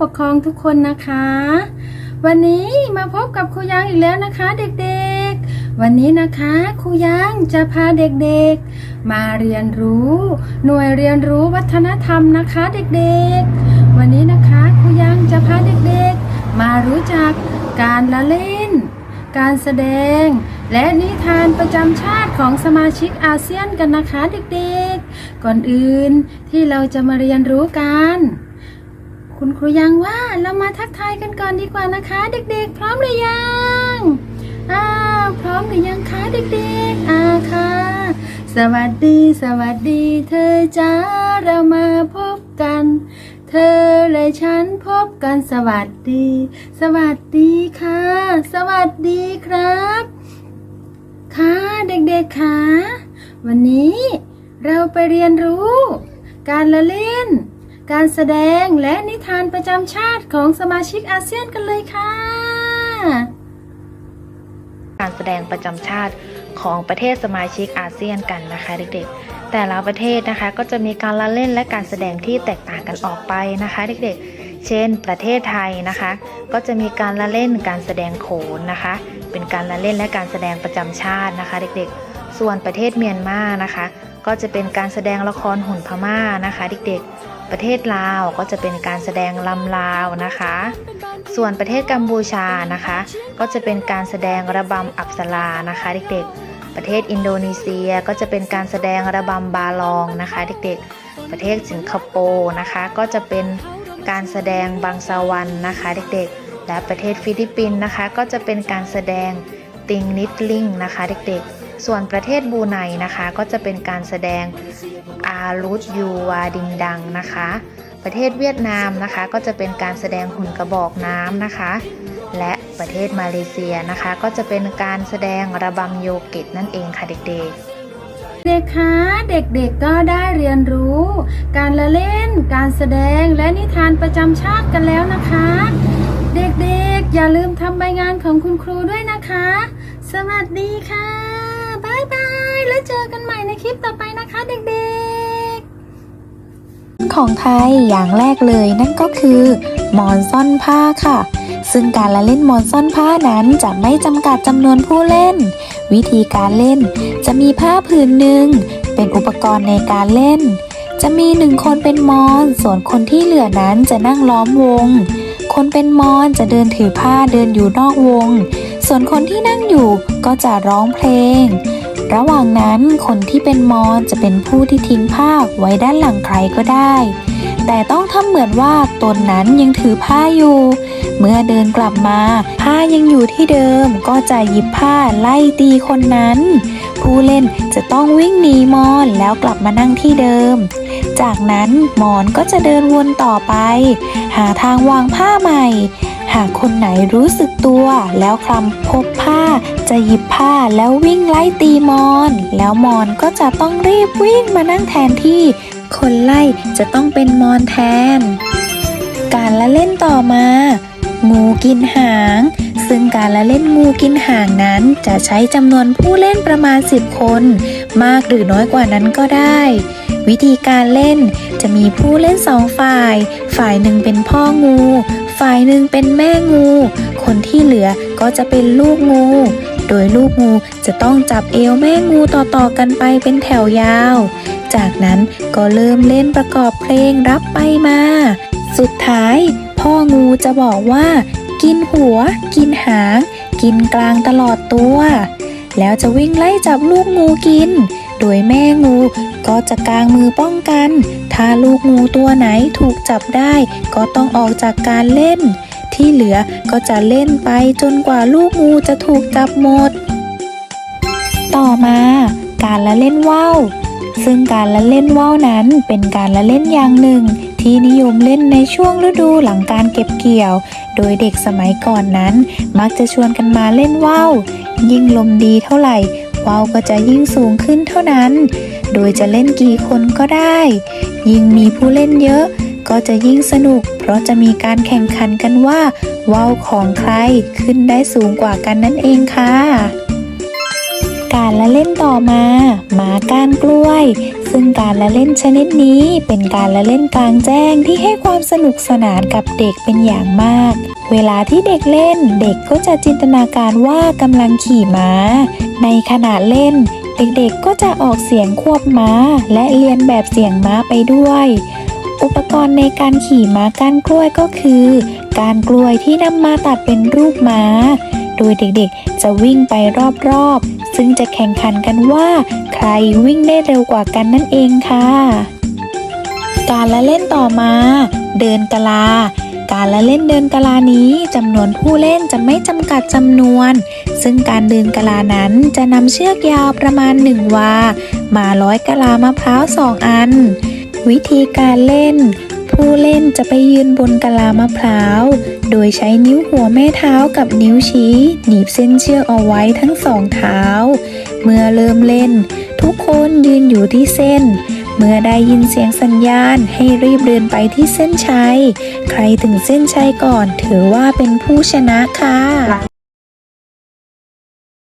ปกครองทุกคนนะคะ วันนี้มาพบกับครูยังอีกแล้วนะคะ เด็กๆ วันนี้นะคะครูยังจะพาเด็กๆ มาเรียนรู้ หน่วยเรียนรู้วัฒนธรรมนะคะ เด็กๆ วันนี้นะคะครูยังจะพาเด็กๆ มารู้จักการละเล่น การแสดง และนิทานประจำชาติของสมาชิกอาเซียนกันนะคะ เด็กๆ ก่อนอื่นที่เราจะมาเรียนรู้กัน คุณครูยังว่าเรามาทักทายกันก่อนดีกว่านะคะ เด็กๆ พร้อมหรือยังอ้าวพร้อมหรือยังคะเด็กๆอ่าค่ะ สวัสดีสวัสดีเธอจ้าเรามาพบกัน เธอและฉันพบกันสวัสดี สวัสดีค่ะ สวัสดีครับ ค่ะเด็กๆค่ะวันนี้เราไปเรียนรู้ การละเล่น การแสดงและนิทานประจำชาติของสมาชิกอาเซียนกันเลยค่ะ การแสดงประจำชาติของประเทศสมาชิกอาเซียนกันนะคะเด็กๆ แต่ละประเทศนะคะก็จะมีการละเล่นและการแสดงที่แตกต่างกันออกไปนะคะเด็กๆ เช่น ประเทศไทยนะคะ ก็จะมีการละเล่นการแสดงโขนนะคะ เป็นการละเล่นและการแสดงประจำชาตินะคะ เด็กๆ ส่วนประเทศเมียนมานะคะ ก็จะเป็นการแสดงละครหุ่นพม่านะคะ เด็กๆ ประเทศลาวก็จะเป็นการแสดงลำลาวนะคะ ส่วนประเทศกัมพูชานะคะ ก็จะเป็นการแสดงระบำอับสรานะคะ เด็กๆ ประเทศอินโดนีเซียก็จะเป็นการแสดงระบำบาลองนะคะ เด็กๆ ประเทศสิงคโปร์นะคะ ก็จะเป็นการแสดงบางสวรรค์นะคะ เด็กๆ และประเทศฟิลิปปินส์นะคะ ก็จะเป็นการแสดงติงนิดลิงนะคะ เด็กๆ ส่วนประเทศบูไนนะคะก็จะเป็นการแสดงอารุตยูวาดิงดังนะคะ ประเทศเวียดนามนะคะก็จะเป็นการแสดงหุ่นกระบอกน้ำนะคะ และประเทศมาเลเซียนะคะ ก็จะเป็นการแสดงระบำโยเกตนั่นเองค่ะเด็กๆเด็กคะเด็กๆก็ได้เรียนรู้ การละเล่น การแสดงและนิทานประจำชาติกันแล้วนะคะ เด็กๆอย่าลืมทำใบงานของคุณครูด้วยนะคะ สวัสดีค่ะ บาย แล้วเจอกันใหม่ในคลิปต่อไปนะคะเด็กๆ ของไทยอย่างแรกเลยนั่นก็คือหมอนซ่อนผ้าค่ะ ซึ่งการละเล่นหมอนซ่อนผ้านั้นจะไม่จำกัดจำนวนผู้เล่น วิธีการเล่นจะมีผ้าผืนหนึ่งเป็นอุปกรณ์ในการเล่น จะมีหนึ่งคนเป็นมอน ส่วนคนที่เหลือนั้นจะนั่งล้อมวง คนเป็นมอนจะเดินถือผ้าเดินอยู่นอกวง ส่วนคนที่นั่งอยู่ก็จะร้องเพลง ระหว่างนั้นคนที่เป็นมอนจะเป็นผู้ที่ทิ้งผ้าไว้ด้านหลังใครก็ได้ แต่ต้องทำเหมือนว่าตนนั้นยังถือผ้าอยู่ เมื่อเดินกลับมา ผ้ายังอยู่ที่เดิมก็จะหยิบผ้าไล่ตีคนนั้น ผู้เล่นจะต้องวิ่งหนีมอนแล้วกลับมานั่งที่เดิม จากนั้นมอนก็จะเดินวนต่อไป หาทางวางผ้าใหม่ หากคนไหนรู้สึกตัว แล้วคลำพบผ้า จะหยิบผ้าแล้ววิ่งไล่ตีมอน แล้วมอนก็จะต้องรีบวิ่งมานั่งแทนที่ คนไล่จะต้องเป็นมอนแทน การละเล่นต่อมา งูกินหาง ซึ่งการละเล่นงูกินหางนั้นจะใช้จำนวนผู้เล่นประมาณ 10 คน มากหรือน้อยกว่านั้นก็ได้วิธีการเล่นจะมีผู้เล่นสองฝ่าย ฝ่ายหนึ่งเป็นพ่องู ฝ่ายหนึ่งเป็นแม่งู คนที่เหลือก็จะเป็นลูกงู โดยลูกงูจะต้องจับเอวแม่งูต่อๆกันไปเป็นแถวยาว จากนั้นก็เริ่มเล่นประกอบเพลงรับไปมา สุดท้าย พ่องูจะบอกว่า กินหัว กินหาง กินกลางตลอดตัว แล้วจะวิ่งไล่จับลูกงูกิน โดยแม่งูก็จะกางมือป้องกัน ถ้าลูกงูตัวไหนถูกจับได้ ก็ต้องออกจากการเล่น ที่เหลือก็จะเล่นไปจนกว่าลูกงูจะถูกจับหมด ต่อมาการละเล่นว่าวซึ่งการละเล่นว่าวนั้นเป็นการละเล่นอย่างหนึ่ง ที่นิยมเล่นในช่วงฤดูหลังการเก็บเกี่ยว โดยเด็กสมัยก่อนนั้น มักจะชวนกันมาเล่นว่าวยิ่งลมดีเท่าไหร่ ว่าวก็จะยิ่งสูงขึ้นเท่านั้น โดยจะเล่นกี่คนก็ได้ ยิ่งมีผู้เล่นเยอะ ก็จะยิ่งสนุก เพราะจะมีการแข่งขันกันว่าว่าวของใครขึ้นได้สูงกว่ากันนั่นเองค่ะการละเล่นต่อมาหมาก้านกล้วย ซึ่งการละเล่นชนิดนี้เป็นการละเล่นกลางแจ้งที่ให้ความสนุกสนานกับเด็กเป็นอย่างมาก เวลาที่เด็กเล่นเด็กก็จะจินตนาการว่ากำลังขี่ม้า ในขณะเล่น เด็กๆก็จะออกเสียงควบม้า และเรียนแบบเสียงม้าไปด้วย อุปกรณ์ในการขี่ม้าก้านกล้วยก็คือ การกล้วยที่นำมาตัดเป็นรูปม้า โดยเด็กๆ จะวิ่งไปรอบๆ ซึ่งจะแข่งขันกันว่า ใครวิ่งได้เร็วกว่ากันนั่นเองค่ะ การละเล่นต่อมา เดินกะลา การละเล่นเดินกะลานี้จำนวนผู้เล่นจะไม่จำกัดจำนวน ซึ่งการเดินกะลานั้นจะนำเชือกยาวประมาณหนึ่งวา มาร้อยกะลามะพร้าวสองอัน วิธีการเล่น ผู้เล่นจะไปยืนบนกะลามะพร้าว โดยใช้นิ้วหัวแม่เท้ากับนิ้วชี้ หนีบเส้นเชือกเอาไว้ทั้งสองเท้า เมื่อเริ่มเล่น ทุกคนยืนอยู่ที่เส้น เมื่อได้ยินเสียงสัญญาณให้รีบเดินไปที่เส้นชัย ใครถึงเส้นชัยก่อนถือว่าเป็นผู้ชนะค่ะ